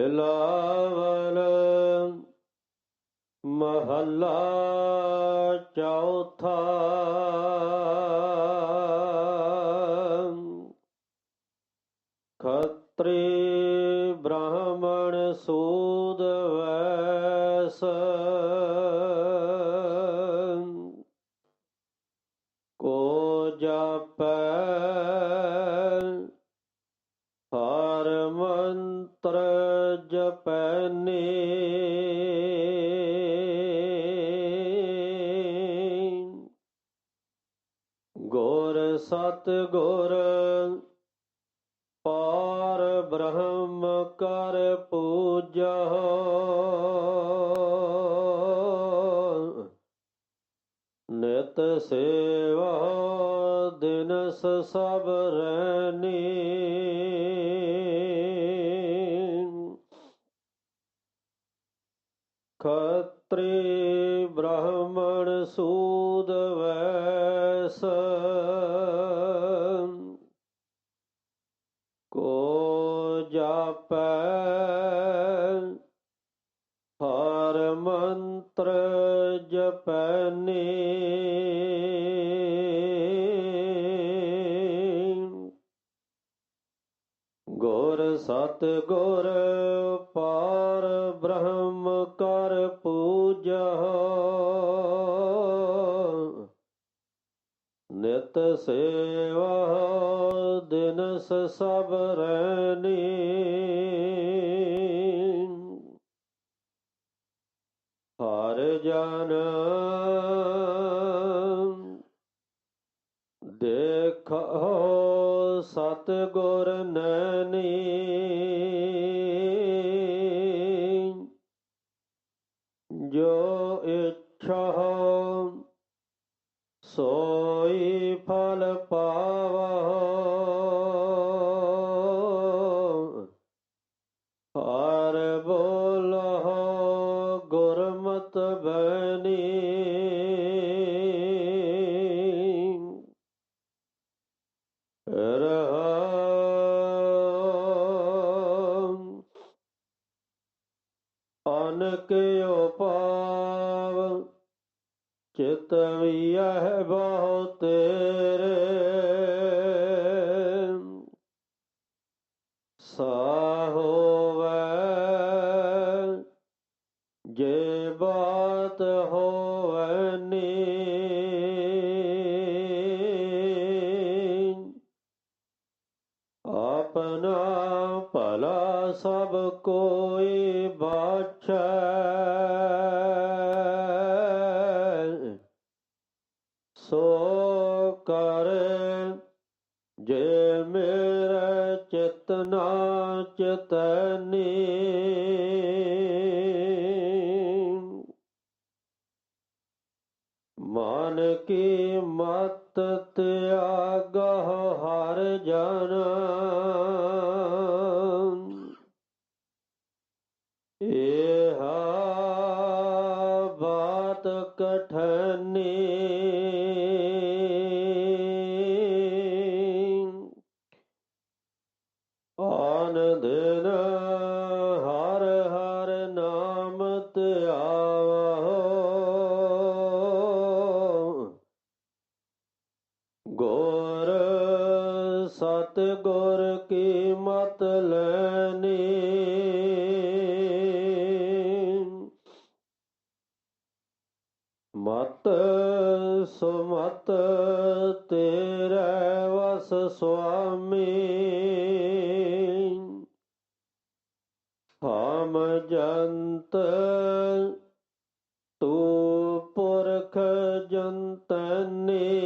ਬਿਲਾਵਲ ਮਹੱਲਾ ਚੌਥਾ ਜਪੈਨੇ ਗੁਰ ਸਤ ਗੁਰ ਪਾਰ ਬ੍ਰਹਮ ਕਰ ਪੂਜਾ। ਨਿਤ ਸੇਵਾ ਦਿਨਸ ਸਭ ਰਹਿਨੀ ਸੂਦ ਵੈਸ ਕੋ ਜਾਪੈ ਹਰ ਮੰਤਰ ਜਪੈਨੇ ਗੁਰ ਸਤ ਗੁਰ ਪਾਰ ਬ੍ਰਹਮ ਕਰ ਪੂਜਾ। ਨਿਤ ਸੇਵਾ ਦਿਨਸ ਸਭ ਰਹਿਨੀ ਹਰ ਜਨ ਦੇਖੋ ਸਤ ਗੁਰ ਨੈਣੀ। ਅਨਕ ਉਪਾਵ ਚਿਤ ਵਿਯਹ ਬਹੁ ਤੇਰੇ। ਬਾਛੈ। ਸੋ ਕਰ ਜੇ ਮੇਰੇ ਚਿਤ ਨਾ ਚਿਤਨੀ। ਮਨ ਕੀ ਮਤ ਤਿਆਗਹ ਹਰ ਜਨ। ਬਾਤ ਕਠਨੀ ਆਨ ਹਰ ਹਰ ਨਾਮ ਧਿਆਵੋ ਗੋਰ ਸਤ ਗੁਰ ਕੀ ਮਤ ਲੈਨੀ ਤੇਰੇ ਵਸ ਸੁਆਮੀ। ਹਮ ਜੰਤ ਤੂੰ ਪੁਰਖ ਜੰਤਨੀ।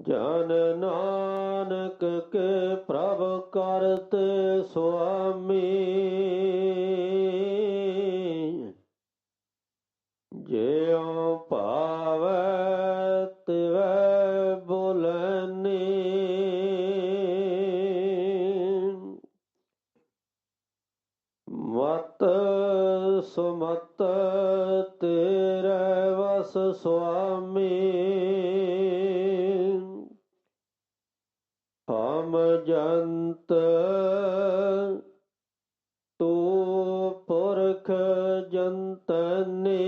ਜਨ ਨਾਨਕ ਕੇ ਪ੍ਰਭ ਕਰਤ ਸੁਆਮੀ। ਸੁਆਮੀ ਹਮ ਜੰਤ ਤੂੰ ਪੁਰਖ ਜੰਤਨੇ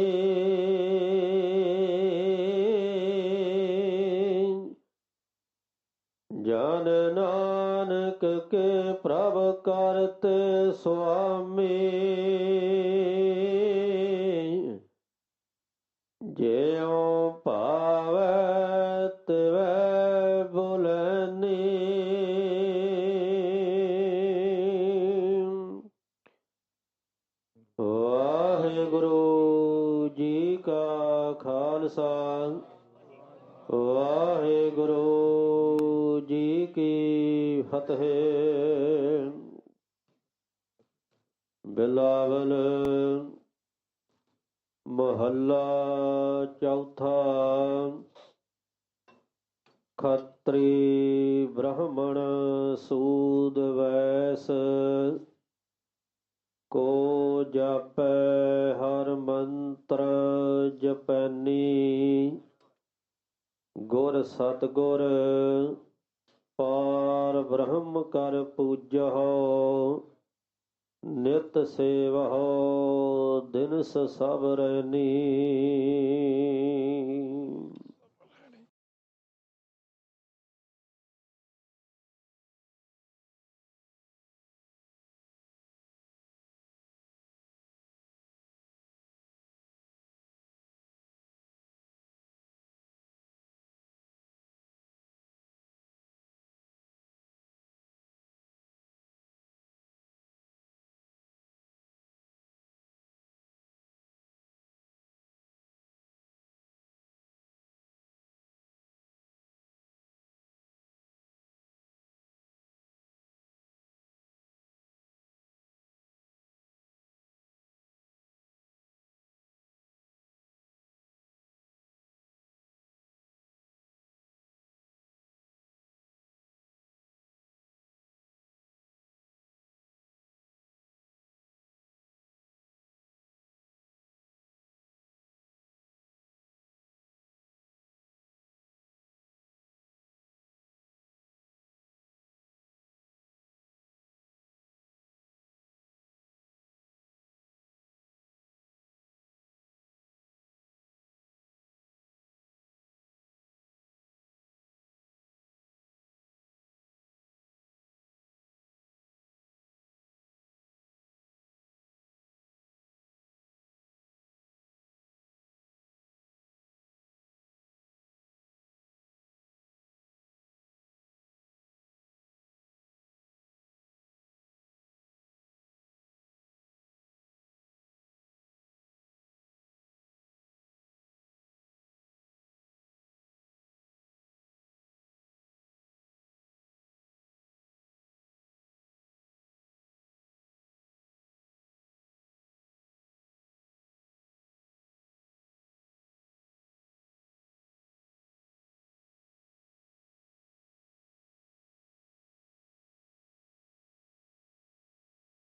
ਜਨ ਨਾਨਕ ਕੇ ਪ੍ਰਭ ਕਰਤੇ ਸੁਆਮੀ ਕੀ ਫਤਿਹ ਬਿਲਾਵਲ ਮਹੱਲਾ ਚੌਥਾ। ਖੱਤਰੀ ਬ੍ਰਾਹਮਣ ਸੂਦ ਵੈਸ। ਕੋ ਜਪੈ ਹਰ ਮੰਤਰ ਜਪੈਨੀ। ਗੁਰ ਸਤਗੁਰ ਪਾਰ ਬ੍ਰਹਮ ਕਰ ਪੂਜਹੁ ਨਿਤ ਸੇਵਹੁ ਦਿਨਸ ਸਭ ਰੈਨੀ